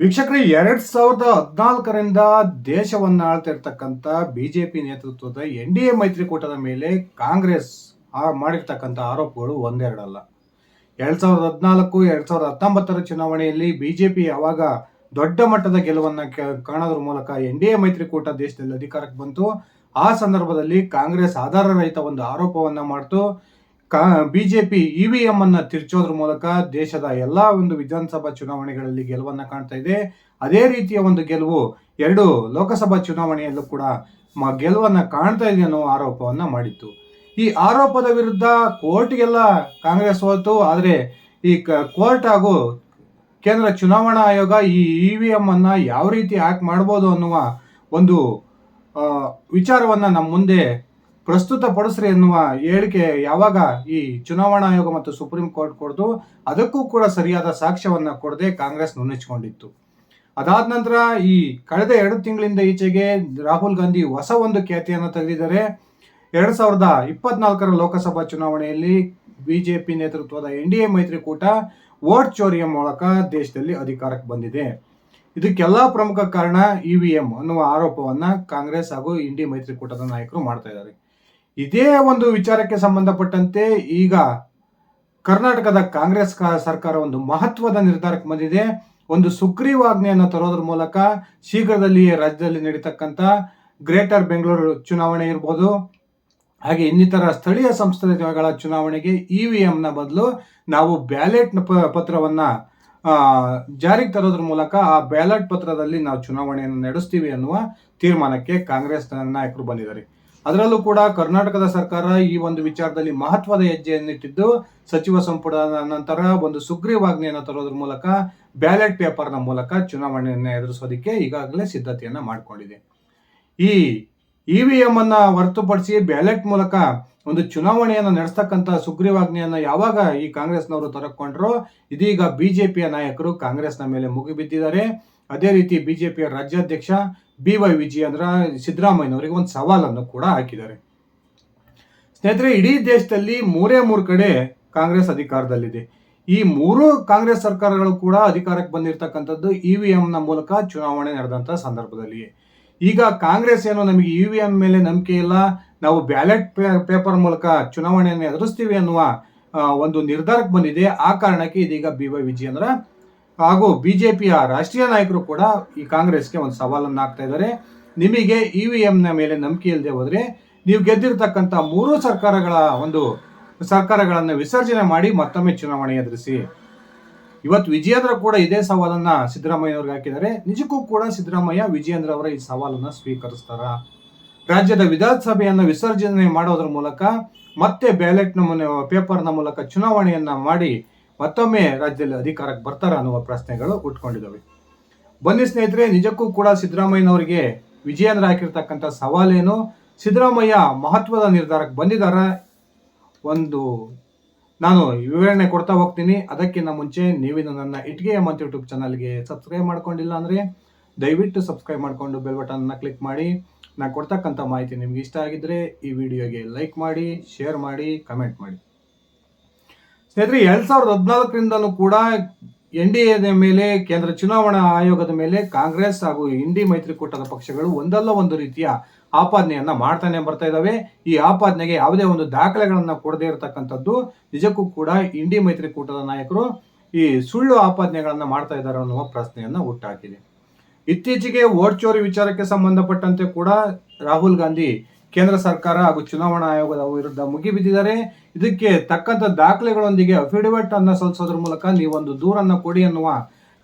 ವೀಕ್ಷಕರೇ, ಎರಡ್ ಸಾವಿರದ ಹದಿನಾಲ್ಕರಿಂದ ದೇಶವನ್ನ ಆಳ್ತಿರ್ತಕ್ಕಂಥ ಬಿಜೆಪಿ ನೇತೃತ್ವದ ಎನ್ ಡಿ ಎ ಮೈತ್ರಿಕೂಟದ ಮೇಲೆ ಕಾಂಗ್ರೆಸ್ ಮಾಡಿರ್ತಕ್ಕಂಥ ಆರೋಪಗಳು ಒಂದೆರಡಲ್ಲ. ಎರಡ್ ಸಾವಿರದ ಹದಿನಾಲ್ಕು, ಎರಡ್ ಸಾವಿರದ ಹತ್ತೊಂಬತ್ತರ ಚುನಾವಣೆಯಲ್ಲಿ ಬಿಜೆಪಿ ಯಾವಾಗ ದೊಡ್ಡ ಮಟ್ಟದ ಗೆಲುವನ್ನ ಕಾಣೋದ್ರ ಮೂಲಕ ಎನ್ ಡಿ ಎ ಮೈತ್ರಿಕೂಟ ದೇಶದಲ್ಲಿ ಅಧಿಕಾರಕ್ಕೆ ಬಂತು, ಆ ಸಂದರ್ಭದಲ್ಲಿ ಕಾಂಗ್ರೆಸ್ ಆಧಾರ ರಹಿತ ಒಂದು ಆರೋಪವನ್ನ ಮಾಡ್ತು. ಕಾ, ಬಿಜೆಪಿ ಇ ವಿ ಎಂ ಅನ್ನ ತಿರ್ಚೋದ್ರ ಮೂಲಕ ದೇಶದ ಎಲ್ಲಾ ಒಂದು ವಿಧಾನಸಭಾ ಚುನಾವಣೆಗಳಲ್ಲಿ ಗೆಲುವನ್ನ ಕಾಣ್ತಾ ಇದೆ. ಅದೇ ರೀತಿಯ ಒಂದು ಗೆಲುವು ಎರಡು ಲೋಕಸಭಾ ಚುನಾವಣೆಯಲ್ಲೂ ಕೂಡ ಗೆಲುವನ್ನ ಕಾಣ್ತಾ ಇದೆ ಅನ್ನೋ ಆರೋಪವನ್ನ ಮಾಡಿತ್ತು. ಈ ಆರೋಪದ ವಿರುದ್ಧ ಕೋರ್ಟ್ಗೆಲ್ಲ ಕಾಂಗ್ರೆಸ್ ಹೋಯ್ತು, ಆದರೆ ಈ ಕೋರ್ಟ್ ಹಾಗೂ ಕೇಂದ್ರ ಚುನಾವಣಾ ಆಯೋಗ ಈ ಇ ವಿ ಎಂ ಅನ್ನ ಯಾವ ರೀತಿ ಹ್ಯಾಕ್ ಮಾಡ್ಬೋದು ಅನ್ನುವ ಒಂದು ವಿಚಾರವನ್ನ ನಮ್ಮ ಮುಂದೆ ಪ್ರಸ್ತುತಪಡಿಸ್ರಿ ಎನ್ನುವ ಹೇಳಿಕೆ ಯಾವಾಗ ಈ ಚುನಾವಣಾ ಆಯೋಗ ಮತ್ತು ಸುಪ್ರೀಂ ಕೋರ್ಟ್ ಕೊಡ್ದು ಅದಕ್ಕೂ ಕೂಡ ಸರಿಯಾದ ಸಾಕ್ಷ್ಯವನ್ನ ಕೊಡದೆ ಕಾಂಗ್ರೆಸ್ ನುಣ್ಣಿಸಿಕೊಂಡಿತ್ತು ಅದಾದ ನಂತರ ಈ ಕಳೆದ ಎರಡು ತಿಂಗಳಿಂದ ಈಚೆಗೆ ರಾಹುಲ್ ಗಾಂಧಿ ಹೊಸ ಒಂದು ಖ್ಯಾತಿಯನ್ನು ತೆಗೆದಿದ್ದಾರೆ. ಎರಡು ಸಾವಿರದ ಇಪ್ಪತ್ನಾಲ್ಕರ ಲೋಕಸಭಾ ಚುನಾವಣೆಯಲ್ಲಿ ಬಿಜೆಪಿ ನೇತೃತ್ವದ ಎನ್ ಡಿ ಎ ಮೈತ್ರಿಕೂಟ ವೋಟ್ ಚೋರಿಯ ಮೂಲಕ ದೇಶದಲ್ಲಿ ಅಧಿಕಾರಕ್ಕೆ ಬಂದಿದೆ. ಇದಕ್ಕೆಲ್ಲ ಪ್ರಮುಖ ಕಾರಣ ಇ ವಿ ಎಂ ಅನ್ನುವ ಆರೋಪವನ್ನ ಕಾಂಗ್ರೆಸ್ ಹಾಗೂ ಇಂಡಿ ಮೈತ್ರಿಕೂಟದ ನಾಯಕರು ಮಾಡ್ತಾ ಇದ್ದಾರೆ. ಇದೇ ಒಂದು ವಿಚಾರಕ್ಕೆ ಸಂಬಂಧಪಟ್ಟಂತೆ ಈಗ ಕರ್ನಾಟಕದ ಕಾಂಗ್ರೆಸ್ ಸರ್ಕಾರ ಒಂದು ಮಹತ್ವದ ನಿರ್ಧಾರಕ್ಕೆ ಬಂದಿದೆ. ಒಂದು ಸುಗ್ರೀವಾಜ್ಞೆಯನ್ನು ತರೋದ್ರ ಮೂಲಕ ಶೀಘ್ರದಲ್ಲಿಯೇ ರಾಜ್ಯದಲ್ಲಿ ನಡೀತಕ್ಕಂಥ ಗ್ರೇಟರ್ ಬೆಂಗಳೂರು ಚುನಾವಣೆ ಇರ್ಬೋದು. ಹಾಗೆ ಇನ್ನಿತರ ಸ್ಥಳೀಯ ಸಂಸ್ಥೆಗಳ ಚುನಾವಣೆಗೆ ಇ ವಿ ಎಂನ ಬದಲು ನಾವು ಬ್ಯಾಲೆಟ್ ಪತ್ರವನ್ನ ಜಾರಿಗೆ ತರೋದ್ರ ಮೂಲಕ ಆ ಬ್ಯಾಲೆಟ್ ಪತ್ರದಲ್ಲಿ ನಾವು ಚುನಾವಣೆಯನ್ನು ನಡೆಸ್ತೀವಿ ಅನ್ನುವ ತೀರ್ಮಾನಕ್ಕೆ ಕಾಂಗ್ರೆಸ್ ನಾಯಕರು ಬಂದಿದ್ದಾರೆ. ಅದರಲ್ಲೂ ಕೂಡ ಕರ್ನಾಟಕದ ಸರ್ಕಾರ ಈ ಒಂದು ವಿಚಾರದಲ್ಲಿ ಮಹತ್ವದ ಹೆಜ್ಜೆಯನ್ನಿಟ್ಟಿದ್ದು ಸಚಿವ ಸಂಪುಟದ ನಂತರ ಒಂದು ಸುಗ್ರೀವಾಜ್ಞೆಯನ್ನು ತರೋದ್ರ ಮೂಲಕ ಬ್ಯಾಲೆಟ್ ಪೇಪರ್ನ ಮೂಲಕ ಚುನಾವಣೆಯನ್ನು ಎದುರಿಸೋದಕ್ಕೆ ಈಗಾಗಲೇ ಸಿದ್ಧತೆಯನ್ನು ಮಾಡಿಕೊಂಡಿದೆ. ಈ ಇ ವಿ ಎಂ ಅನ್ನ ಹೊರತುಪಡಿಸಿ ಬ್ಯಾಲೆಟ್ ಮೂಲಕ ಒಂದು ಚುನಾವಣೆಯನ್ನು ನಡೆಸ್ತಕ್ಕಂಥ ಸುಗ್ರೀವಾಜ್ಞೆಯನ್ನು ಯಾವಾಗ ಈ ಕಾಂಗ್ರೆಸ್ನವರು ತರಕೊಂಡ್ರೋ ಇದೀಗ ಬಿಜೆಪಿಯ ನಾಯಕರು ಕಾಂಗ್ರೆಸ್ನ ಮೇಲೆ ಮುಗಿಬಿದ್ದಿದ್ದಾರೆ. ಅದೇ ರೀತಿ ಬಿಜೆಪಿಯ ರಾಜ್ಯಾಧ್ಯಕ್ಷ ಬಿ ವೈ ವಿಜಯೇಂದ್ರ ಸಿದ್ದರಾಮಯ್ಯನವರಿಗೆ ಒಂದು ಸವಾಲನ್ನು ಕೂಡ ಹಾಕಿದ್ದಾರೆ. ಸ್ನೇಹಿತರೆ, ಇಡೀ ದೇಶದಲ್ಲಿ ಮೂರೇ ಮೂರು ಕಡೆ ಕಾಂಗ್ರೆಸ್ ಅಧಿಕಾರದಲ್ಲಿದೆ. ಈ ಮೂರು ಕಾಂಗ್ರೆಸ್ ಸರ್ಕಾರಗಳು ಕೂಡ ಅಧಿಕಾರಕ್ಕೆ ಬಂದಿರತಕ್ಕಂಥದ್ದು ಇ ವಿ ಎಂನ ಮೂಲಕ ಚುನಾವಣೆ ನಡೆದಂಥ ಸಂದರ್ಭದಲ್ಲಿ ಈಗ ಕಾಂಗ್ರೆಸ್ ಏನೋ ನಮಗೆ ಇ ವಿ ಎಂ ಮೇಲೆ ನಂಬಿಕೆ ಇಲ್ಲ, ನಾವು ಬ್ಯಾಲೆಟ್ ಪೇಪರ್ ಮೂಲಕ ಚುನಾವಣೆಯನ್ನು ಎದುರಿಸ್ತೀವಿ ಅನ್ನುವ ಒಂದು ನಿರ್ಧಾರಕ್ಕೆ ಬಂದಿದೆ. ಆ ಕಾರಣಕ್ಕೆ ಇದೀಗ ಬಿ ವೈ ವಿಜಯೇಂದ್ರ ಹಾಗೂ ಬಿಜೆಪಿಯ ರಾಷ್ಟ್ರೀಯ ನಾಯಕರು ಕೂಡ ಈ ಕಾಂಗ್ರೆಸ್ಗೆ ಒಂದು ಸವಾಲನ್ನು ಹಾಕ್ತಾ ಇದ್ದಾರೆ. ನಿಮಗೆ ಇ ವಿ ಎಂನ ಮೇಲೆ ನಂಬಿಕೆ ಇಲ್ಲದೆ ಹೋದರೆ ನೀವು ಗೆದ್ದಿರ್ತಕ್ಕಂಥ ಮೂರು ಸರ್ಕಾರಗಳ ಒಂದು ಸರ್ಕಾರಗಳನ್ನು ವಿಸರ್ಜನೆ ಮಾಡಿ ಮತ್ತೊಮ್ಮೆ ಚುನಾವಣೆ ಎದುರಿಸಿ. ಇವತ್ತು ವಿಜಯೇಂದ್ರ ಕೂಡ ಇದೇ ಸವಾಲನ್ನ ಸಿದ್ದರಾಮಯ್ಯವ್ರಿಗೆ ಹಾಕಿದ್ದಾರೆ. ನಿಜಕ್ಕೂ ಕೂಡ ಸಿದ್ದರಾಮಯ್ಯ ವಿಜಯೇಂದ್ರ ಅವರ ಈ ಸವಾಲನ್ನ ಸ್ವೀಕರಿಸ್ತಾರ? ರಾಜ್ಯದ ವಿಧಾನಸಭೆಯನ್ನು ವಿಸರ್ಜನೆ ಮಾಡೋದ್ರ ಮೂಲಕ ಮತ್ತೆ ಬ್ಯಾಲೆಟ್ನ ಪೇಪರ್ನ ಮೂಲಕ ಚುನಾವಣೆಯನ್ನ ಮಾಡಿ ಮತ್ತೊಮ್ಮೆ ರಾಜ್ಯದಲ್ಲಿ ಅಧಿಕಾರಕ್ಕೆ ಬರ್ತಾರ ಅನ್ನುವ ಪ್ರಶ್ನೆಗಳು ಉಟ್ಕೊಂಡಿದ್ದಾವೆ. ಬನ್ನಿ ಸ್ನೇಹಿತರೆ, ನಿಜಕ್ಕೂ ಕೂಡ ಸಿದ್ದರಾಮಯ್ಯನವರಿಗೆ ವಿಜಯೇಂದ್ರ ಹಾಕಿರ್ತಕ್ಕಂಥ ಸವಾಲೇನು? ಸಿದ್ದರಾಮಯ್ಯ ಮಹತ್ವದ ನಿರ್ಧಾರಕ್ಕೆ ಬಂದಿದ್ದಾರ? ಒಂದು, ನಾನು ವಿವರಣೆ ಕೊಡ್ತಾ ಹೋಗ್ತೀನಿ. ಅದಕ್ಕಿಂತ ಮುಂಚೆ ನೀವಿನ್ನು ನನ್ನ ಇಟ್ಗೆ ಮಂತ್ ಯೂಟ್ಯೂಬ್ ಚಾನಲ್ಗೆ ಸಬ್ಸ್ಕ್ರೈಬ್ ಮಾಡ್ಕೊಂಡಿಲ್ಲ ಅಂದರೆ ದಯವಿಟ್ಟು ಸಬ್ಸ್ಕ್ರೈಬ್ ಮಾಡಿಕೊಂಡು ಬೆಲ್ ಬಟನ್ನ ಕ್ಲಿಕ್ ಮಾಡಿ. ನಾನು ಕೊಡ್ತಕ್ಕಂಥ ಮಾಹಿತಿ ನಿಮ್ಗೆ ಇಷ್ಟ ಆಗಿದ್ರೆ ಈ ವಿಡಿಯೋಗೆ ಲೈಕ್ ಮಾಡಿ, ಶೇರ್ ಮಾಡಿ, ಕಮೆಂಟ್ ಮಾಡಿ. ಸ್ನೇಹಿತರೆ, ಎರಡ್ ಸಾವಿರದ ಹದಿನಾಲ್ಕರಿಂದಲೂ ಕೂಡ ಎನ್ ಡಿ ಎದ ಮೇಲೆ, ಕೇಂದ್ರ ಚುನಾವಣಾ ಆಯೋಗದ ಮೇಲೆ ಕಾಂಗ್ರೆಸ್ ಹಾಗೂ ಇಂಡಿ ಮೈತ್ರಿಕೂಟದ ಪಕ್ಷಗಳು ಒಂದಲ್ಲ ಒಂದು ರೀತಿಯ ಆಪಾದನೆಯನ್ನ ಮಾಡ್ತಾನೆ ಬರ್ತಾ ಇದ್ದಾವೆ ಈ ಆಪಾದನೆಗೆ ಯಾವುದೇ ಒಂದು ದಾಖಲೆಗಳನ್ನು ಕೊಡದೇ ಇರತಕ್ಕಂಥದ್ದು ನಿಜಕ್ಕೂ ಕೂಡ ಇಂಡಿ ಮೈತ್ರಿಕೂಟದ ನಾಯಕರು ಈ ಸುಳ್ಳು ಆಪಾದನೆಗಳನ್ನು ಮಾಡ್ತಾ ಇದ್ದಾರೆ ಅನ್ನುವ ಪ್ರಶ್ನೆಯನ್ನ ಹುಟ್ಟಾಕಿದೆ. ಇತ್ತೀಚೆಗೆ ವೋಟ್ ಚೋರಿ ವಿಚಾರಕ್ಕೆ ಸಂಬಂಧಪಟ್ಟಂತೆ ಕೂಡ ರಾಹುಲ್ ಗಾಂಧಿ ಕೇಂದ್ರ ಸರ್ಕಾರ ಹಾಗೂ ಚುನಾವಣಾ ಆಯೋಗದ ವಿರುದ್ಧ ಮುಗಿಬಿದ್ದಿದ್ದಾರೆ. ಇದಕ್ಕೆ ತಕ್ಕಂತ ದಾಖಲೆಗಳೊಂದಿಗೆ ಅಫಿಡವಿಟ್ ಅನ್ನು ಸಲ್ಲಿಸೋದ್ರ ಮೂಲಕ ನೀವೊಂದು ದೂರನ್ನ ಕೊಡಿ ಅನ್ನುವ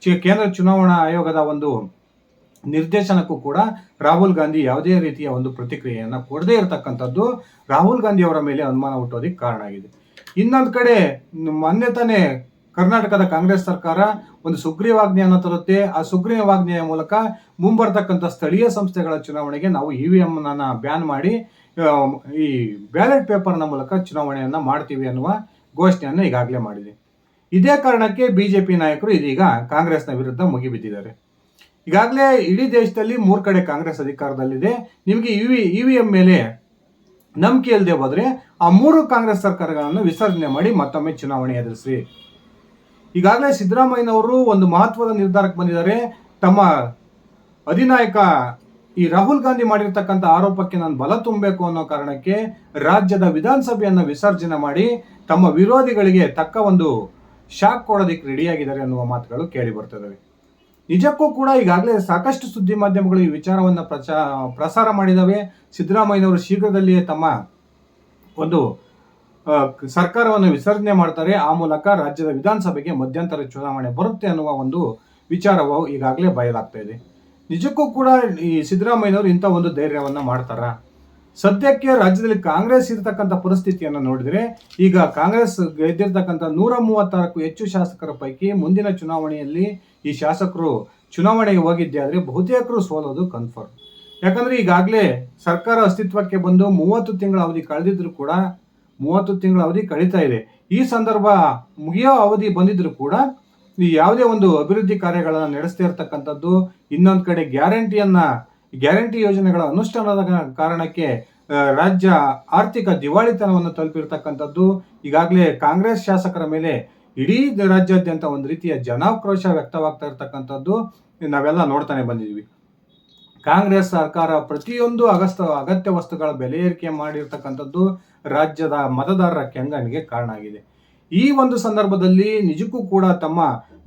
ಕೇಂದ್ರ ಚುನಾವಣಾ ಆಯೋಗದ ಒಂದು ನಿರ್ದೇಶನಕ್ಕೂ ಕೂಡ ರಾಹುಲ್ ಗಾಂಧಿ ಯಾವುದೇ ರೀತಿಯ ಒಂದು ಪ್ರತಿಕ್ರಿಯೆಯನ್ನು ಕೊಡದೇ ಇರತಕ್ಕಂಥದ್ದು ರಾಹುಲ್ ಗಾಂಧಿ ಅವರ ಮೇಲೆ ಅನುಮಾನ ಹುಟ್ಟೋದಕ್ಕೆ ಕಾರಣ ಆಗಿದೆ. ಇನ್ನೊಂದು ಕಡೆ ಮೊನ್ನೆ ತಾನೇ ಕರ್ನಾಟಕದ ಕಾಂಗ್ರೆಸ್ ಸರ್ಕಾರ ಒಂದು ಸುಗ್ರೀವಾಜ್ಞೆಯನ್ನು ತರುತ್ತೆ. ಆ ಸುಗ್ರೀವಾಜ್ಞೆಯ ಮೂಲಕ ಮುಂಬರ್ತಕ್ಕಂಥ ಸ್ಥಳೀಯ ಸಂಸ್ಥೆಗಳ ಚುನಾವಣೆಗೆ ನಾವು ಇ ವಿ ಅನ್ನ ಬ್ಯಾನ್ ಮಾಡಿ ಈ ಬ್ಯಾಲೆಟ್ ಪೇಪರ್ನ ಮೂಲಕ ಚುನಾವಣೆಯನ್ನು ಮಾಡ್ತೀವಿ ಅನ್ನುವ ಘೋಷಣೆಯನ್ನು ಈಗಾಗಲೇ ಮಾಡಿದೆ. ಇದೇ ಕಾರಣಕ್ಕೆ ಬಿ ಜೆ ಪಿ ನಾಯಕರು ಇದೀಗ ಕಾಂಗ್ರೆಸ್ನ ವಿರುದ್ಧ ಮುಗಿಬಿದ್ದಿದ್ದಾರೆ ಈಗಾಗಲೇ ಇಡೀ ದೇಶದಲ್ಲಿ ಮೂರು ಕಡೆ ಕಾಂಗ್ರೆಸ್ ಅಧಿಕಾರದಲ್ಲಿದೆ. ನಿಮಗೆ E V E V M ಮೇಲೆ ನಂಬಿಕೆ ಇಲ್ಲದೆ ಹೋದರೆ ಆ ಮೂರು ಕಾಂಗ್ರೆಸ್ ಸರ್ಕಾರಗಳನ್ನು ವಿಸರ್ಜನೆ ಮಾಡಿ ಮತ್ತೊಮ್ಮೆ ಚುನಾವಣೆ ಎದುರಿಸಿ ಈಗಾಗಲೇ ಸಿದ್ದರಾಮಯ್ಯನವರು ಒಂದು ಮಹತ್ವದ ನಿರ್ಧಾರಕ್ಕೆ ಬಂದಿದ್ದಾರೆ. ತಮ್ಮ ಅಧಿನಾಯಕ ಈ ರಾಹುಲ್ ಗಾಂಧಿ ಮಾಡಿರ್ತಕ್ಕಂಥ ಆರೋಪಕ್ಕೆ ನಾನು ಬಲ ತುಂಬಬೇಕು ಅನ್ನೋ ಕಾರಣಕ್ಕೆ ರಾಜ್ಯದ ವಿಧಾನಸಭೆಯನ್ನು ವಿಸರ್ಜನೆ ಮಾಡಿ ತಮ್ಮ ವಿರೋಧಿಗಳಿಗೆ ತಕ್ಕ ಒಂದು ಶಾಕ್ ಕೊಡೋದಕ್ಕೆ ರೆಡಿಯಾಗಿದ್ದಾರೆ ಅನ್ನುವ ಮಾತುಗಳು ಕೇಳಿ ಬರ್ತದವೆ. ನಿಜಕ್ಕೂ ಕೂಡ ಈಗಾಗಲೇ ಸಾಕಷ್ಟು ಸುದ್ದಿ ಮಾಧ್ಯಮಗಳು ಈ ವಿಚಾರವನ್ನು ಪ್ರಚಾ, ಪ್ರಸಾರ ಮಾಡಿದವೆ. ಸಿದ್ದರಾಮಯ್ಯನವರು ಶೀಘ್ರದಲ್ಲಿಯೇ ತಮ್ಮ ಒಂದು ಸರ್ಕಾರವನ್ನು ವಿಸರ್ಜನೆ ಮಾಡ್ತಾರೆ. ಆ ಮೂಲಕ ರಾಜ್ಯದ ವಿಧಾನಸಭೆಗೆ ಮಧ್ಯಂತರ ಚುನಾವಣೆ ಬರುತ್ತೆ ಅನ್ನುವ ಒಂದು ವಿಚಾರವು ಈಗಾಗಲೇ ಬಯಲಾಗ್ತಾ ಇದೆ. ನಿಜಕ್ಕೂ ಕೂಡ ಈ ಸಿದ್ದರಾಮಯ್ಯನವರು ಇಂಥ ಒಂದು ಧೈರ್ಯವನ್ನು ಮಾಡ್ತಾರ. ಸದ್ಯಕ್ಕೆ ರಾಜ್ಯದಲ್ಲಿ ಕಾಂಗ್ರೆಸ್ ಇರತಕ್ಕಂಥ ಪರಿಸ್ಥಿತಿಯನ್ನು ನೋಡಿದರೆ, ಈಗ ಕಾಂಗ್ರೆಸ್ ಗೆದ್ದಿರ್ತಕ್ಕಂಥ ನೂರ ಮೂವತ್ತಾರಕ್ಕೂ ಹೆಚ್ಚು ಶಾಸಕರ ಪೈಕಿ ಮುಂದಿನ ಚುನಾವಣೆಯಲ್ಲಿ ಈ ಶಾಸಕರು ಚುನಾವಣೆಗೆ ಹೋಗಿದ್ದೆ ಆದರೆ ಬಹುತೇಕರು ಸೋಲೋದು ಕನ್ಫರ್ಮ್ ಯಾಕಂದರೆ ಈಗಾಗಲೇ ಸರ್ಕಾರ ಅಸ್ತಿತ್ವಕ್ಕೆ ಬಂದು ಮೂವತ್ತು ತಿಂಗಳ ಅವಧಿ ಕಳೆದಿದ್ದರೂ ಕೂಡ, ಮೂವತ್ತು ತಿಂಗಳ ಅವಧಿ ಕಳೀತಾ ಇದೆ. ಈ ಸಂದರ್ಭ ಮುಗಿಯೋ ಅವಧಿ ಬಂದಿದ್ದರೂ ಕೂಡ ಈ ಯಾವುದೇ ಒಂದು ಅಭಿವೃದ್ಧಿ ಕಾರ್ಯಗಳನ್ನು ನಡೆಸ್ತಾ ಇರತಕ್ಕಂಥದ್ದು, ಇನ್ನೊಂದು ಕಡೆ ಗ್ಯಾರಂಟಿಯನ್ನ, ಗ್ಯಾರಂಟಿ ಯೋಜನೆಗಳ ಅನುಷ್ಠಾನದ ಕಾರಣಕ್ಕೆ ರಾಜ್ಯ ಆರ್ಥಿಕ ದಿವಾಳಿತನವನ್ನು ತಲುಪಿರ್ತಕ್ಕಂಥದ್ದು, ಈಗಾಗಲೇ ಕಾಂಗ್ರೆಸ್ ಶಾಸಕರ ಮೇಲೆ ಇಡೀ ರಾಜ್ಯಾದ್ಯಂತ ಒಂದು ರೀತಿಯ ಜನಾಕ್ರೋಶ ವ್ಯಕ್ತವಾಗ್ತಾ ಇರತಕ್ಕಂಥದ್ದು ನಾವೆಲ್ಲ ನೋಡ್ತಾನೆ ಬಂದಿದ್ವಿ. ಕಾಂಗ್ರೆಸ್ ಸರ್ಕಾರ ಪ್ರತಿಯೊಂದು ಅಗಸ್ತ, ಅಗತ್ಯ ವಸ್ತುಗಳ ಬೆಲೆ ಏರಿಕೆ ಮಾಡಿರ್ತಕ್ಕಂಥದ್ದು ರಾಜ್ಯದ ಮತದಾರರ ಕೆಂಗಣ್ಣಿಗೆ ಕಾರಣ ಆಗಿದೆ. ಈ ಒಂದು ಸಂದರ್ಭದಲ್ಲಿ ನಿಜಕ್ಕೂ ಕೂಡ ತಮ್ಮ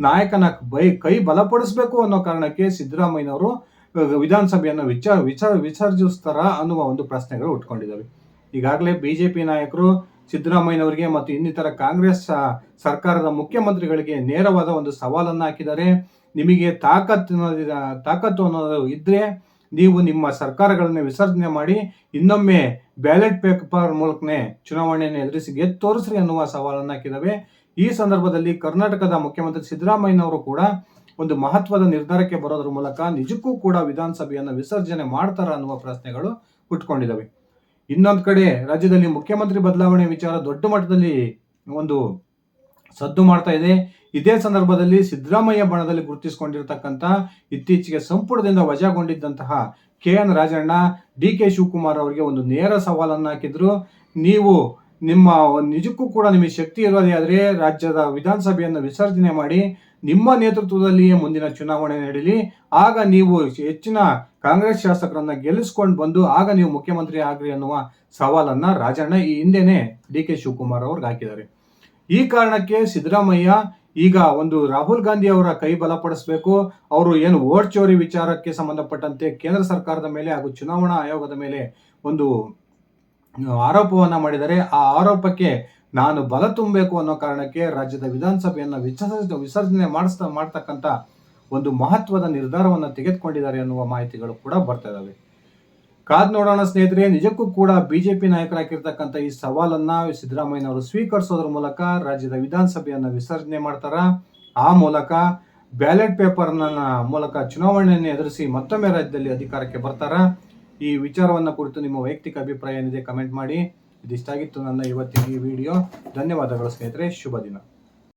ನಾಯಕನ ಬೈ ಕೈ ಬಲಪಡಿಸಬೇಕು ಅನ್ನೋ ಕಾರಣಕ್ಕೆ ಸಿದ್ದರಾಮಯ್ಯನವರು ವಿಧಾನಸಭೆಯನ್ನು ವಿಚಾರ ವಿಚಾರ ವಿಸರ್ಜಿಸ್ತಾರ ಅನ್ನುವ ಒಂದು ಪ್ರಶ್ನೆಗಳು ಉಟ್ಕೊಂಡಿದ್ದಾವೆ. ಈಗಾಗಲೇ ಬಿಜೆಪಿ ನಾಯಕರು ಸಿದ್ದರಾಮಯ್ಯನವರಿಗೆ ಮತ್ತು ಇನ್ನಿತರ ಕಾಂಗ್ರೆಸ್ ಸರ್ಕಾರದ ಮುಖ್ಯಮಂತ್ರಿಗಳಿಗೆ ನೇರವಾದ ಒಂದು ಸವಾಲನ್ನು ಹಾಕಿದ್ದಾರೆ. ನಿಮಗೆ ತಾಕತ್ತಿನ ತಾಕತ್ತು ಅನ್ನೋದು ಇದ್ರೆ ನೀವು ನಿಮ್ಮ ಸರ್ಕಾರಗಳನ್ನು ವಿಸರ್ಜನೆ ಮಾಡಿ ಇನ್ನೊಮ್ಮೆ ಬ್ಯಾಲೆಟ್ ಪೇಪರ್ ಮೂಲಕನೇ ಚುನಾವಣೆಯನ್ನು ಎದುರಿಸಿ ಗೆದ್ದು ತೋರಿಸ್ರಿ ಅನ್ನುವ ಸವಾಲನ್ನು ಹಾಕಿದ್ದಾವೆ ಈ ಸಂದರ್ಭದಲ್ಲಿ ಕರ್ನಾಟಕದ ಮುಖ್ಯಮಂತ್ರಿ ಸಿದ್ದರಾಮಯ್ಯನವರು ಕೂಡ ಒಂದು ಮಹತ್ವದ ನಿರ್ಧಾರಕ್ಕೆ ಬರೋದ್ರ ಮೂಲಕ ನಿಜಕ್ಕೂ ಕೂಡ ವಿಧಾನಸಭೆಯನ್ನು ವಿಸರ್ಜನೆ ಮಾಡ್ತಾರ ಅನ್ನುವ ಪ್ರಶ್ನೆಗಳು ಹುಟ್ಕೊಂಡಿದ್ದಾವೆ ಇನ್ನೊಂದು ಕಡೆ ರಾಜ್ಯದಲ್ಲಿ ಮುಖ್ಯಮಂತ್ರಿ ಬದಲಾವಣೆ ವಿಚಾರ ದೊಡ್ಡ ಮಟ್ಟದಲ್ಲಿ ಒಂದು ಸದ್ದು ಮಾಡ್ತಾ ಇದೆ. ಇದೇ ಸಂದರ್ಭದಲ್ಲಿ ಸಿದ್ದರಾಮಯ್ಯ ಬಣದಲ್ಲಿ ಗುರುತಿಸಿಕೊಂಡಿರ್ತಕ್ಕಂಥ ಇತ್ತೀಚೆಗೆ ಸಂಪುಟದಿಂದ ವಜಾಗೊಂಡಿದ್ದಂತಹ K N Rajanna, D K Shivakumar ಅವರಿಗೆ ಒಂದು ನೇರ ಸವಾಲನ್ನು ಹಾಕಿದ್ರು. ನೀವು ನಿಮ್ಮ ನಿಜಕ್ಕೂ ಕೂಡ ನಿಮಗೆ ಶಕ್ತಿ ಇರೋದೇ ಆದರೆ ರಾಜ್ಯದ ವಿಧಾನಸಭೆಯನ್ನು ವಿಸರ್ಜನೆ ಮಾಡಿ ನಿಮ್ಮ ನೇತೃತ್ವದಲ್ಲಿಯೇ ಮುಂದಿನ ಚುನಾವಣೆ ನಡೀಲಿ. ಆಗ ನೀವು ಹೆಚ್ಚಿನ ಕಾಂಗ್ರೆಸ್ ಶಾಸಕರನ್ನ ಗೆಲ್ಲಿಸ್ಕೊಂಡು ಬಂದು ಆಗ ನೀವು ಮುಖ್ಯಮಂತ್ರಿ ಆಗ್ರಿ ಅನ್ನುವ ಸವಾಲನ್ನ ರಾಜಣ್ಣ ಈ ಹಿಂದೆನೆ ಡಿ ಕೆ ಶಿವಕುಮಾರ್ ಅವ್ರಿಗೆ ಹಾಕಿದ್ದಾರೆ. ಈ ಕಾರಣಕ್ಕೆ ಸಿದ್ದರಾಮಯ್ಯ ಈಗ ಒಂದು ರಾಹುಲ್ ಗಾಂಧಿ ಅವರ ಕೈ ಬಲಪಡಿಸಬೇಕು. ಅವರು ಏನು ಓಟ್ ಚೋರಿ ವಿಚಾರಕ್ಕೆ ಸಂಬಂಧಪಟ್ಟಂತೆ ಕೇಂದ್ರ ಸರ್ಕಾರದ ಮೇಲೆ ಹಾಗೂ ಚುನಾವಣಾ ಆಯೋಗದ ಮೇಲೆ ಒಂದು ಆರೋಪವನ್ನು ಮಾಡಿದರೆ ಆ ಆರೋಪಕ್ಕೆ ನಾನು ಬಲ ತುಂಬಬೇಕು ಅನ್ನೋ ಕಾರಣಕ್ಕೆ ರಾಜ್ಯದ ವಿಧಾನಸಭೆಯನ್ನು ವಿಸರ್ಜ ವಿಸರ್ಜನೆ ಮಾಡಿಸ್ತಾ ಮಾಡ್ತಕ್ಕಂಥ ಒಂದು ಮಹತ್ವದ ನಿರ್ಧಾರವನ್ನು ತೆಗೆದುಕೊಂಡಿದ್ದಾರೆ ಅನ್ನುವ ಮಾಹಿತಿಗಳು ಕೂಡ ಬರ್ತಾ ಇದಾವೆ ಕಾದ್ ನೋಡೋಣ ಸ್ನೇಹಿತರೆ, ನಿಜಕ್ಕೂ ಕೂಡ ಬಿಜೆಪಿ ನಾಯಕರಾಗಿರ್ತಕ್ಕಂಥ ಈ ಸವಾಲನ್ನ ಸಿದ್ದರಾಮಯ್ಯನವರು ಸ್ವೀಕರಿಸೋದ್ರ ಮೂಲಕ ರಾಜ್ಯದ ವಿಧಾನಸಭೆಯನ್ನ ವಿಸರ್ಜನೆ ಮಾಡ್ತಾರ. ಆ ಮೂಲಕ ಬ್ಯಾಲೆಟ್ ಪೇಪರ್ನ ಮೂಲಕ ಚುನಾವಣೆಯನ್ನು ಎದುರಿಸಿ ಮತ್ತೊಮ್ಮೆ ರಾಜ್ಯದಲ್ಲಿ ಅಧಿಕಾರಕ್ಕೆ ಬರ್ತಾರ. ಈ ವಿಚಾರವನ್ನ ಕುರಿತು ನಿಮ್ಮ ವೈಯಕ್ತಿಕ ಅಭಿಪ್ರಾಯ ಏನಿದೆ ಕಮೆಂಟ್ ಮಾಡಿ. ಇದಿಷ್ಟಾಗಿತ್ತು ನನ್ನ ಇವತ್ತಿನ ಈ ವಿಡಿಯೋ. ಧನ್ಯವಾದಗಳು ಸ್ನೇಹಿತರೆ, ಶುಭ ದಿನ.